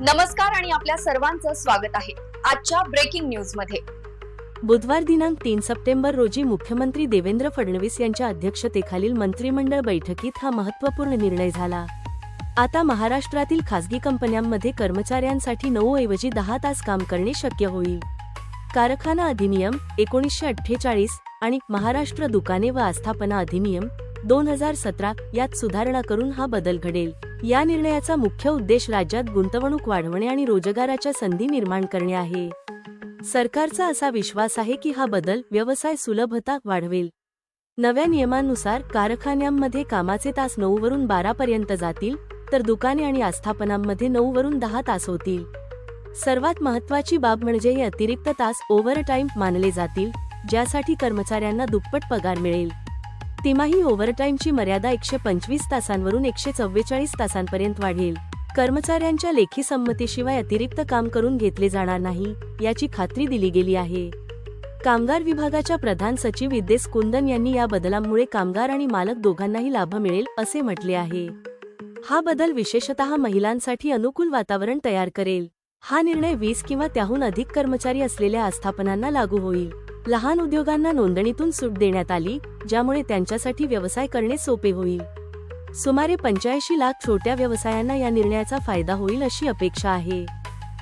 नमस्कार आणि आपल्या सर्वांचं स्वागत आहे आजच्या ब्रेकिंग न्यूजमध्ये. बुधवार दिनांक तीन सप्टेंबर रोजी मुख्यमंत्री देवेंद्र फडणवीस यांच्या अध्यक्षतेखालील मंत्रिमंडळ बैठकीत हा महत्त्वपूर्ण निर्णय झाला. आता महाराष्ट्रातील खासगी कंपन्यांमध्ये कर्मचाऱ्यांसाठी नऊ ऐवजी दहा तास काम करणे शक्य होईल. कारखाना अधिनियम एकोणीसशे अठ्ठेचाळीस आणि महाराष्ट्र दुकाने व आस्थापना अधिनियम दोन हजार सतरा यात सुधारणा करून हा बदल घडेल. या निर्णयाचा मुख्य उद्देश राज्यात गुंतवणूक वाढवणे आणि रोजगाराच्या संधी निर्माण करणे आहे. सरकारचा असा विश्वास आहे की हा बदल व्यवसाय सुलभता वाढवेल. नव्या नियमांनुसार कारखान्यांमध्ये कामाचे तास नऊ वरून बारा पर्यंत जातील तर दुकाने आणि आस्थापनांमध्ये नऊ वरून दहा तास होतील. सर्वात महत्वाची बाब म्हणजे हे अतिरिक्त तास ओव्हरटाईम मानले जातील ज्यासाठी कर्मचाऱ्यांना दुप्पट पगार मिळेल. तिमाही ओव्हरटाईमची मर्यादा एकशे पंचवीस तासांवरून एकशे चव्वेचाळीस तासांपर्यंत वाढेल. कर्मचाऱ्यांच्या लेखी संमतीशिवाय अतिरिक्त काम करून घेतले जाणार नाही याची खात्री दिली गेली आहे. कामगार विभागाच्या प्रधान सचिव विद्येश कुंदन यांनी या बदलामुळे कामगार आणि मालक दोघांनाही लाभ मिळेल असे म्हटले आहे. हा बदल विशेषतः महिलांसाठी अनुकूल वातावरण तयार करेल. हा निर्णय वीस किंवा त्याहून अधिक कर्मचारी असलेल्या आस्थापनांना लागू होईल. लहान उद्योगांना नोंदणीतून सूट देण्यात आली ज्यामुळे त्यांच्यासाठी व्यवसाय करणे सोपे होईल. सुमारे पंच्याऐंशी लाख छोट्या व्यवसायांना या निर्णयाचा फायदा होईल अशी अपेक्षा आहे.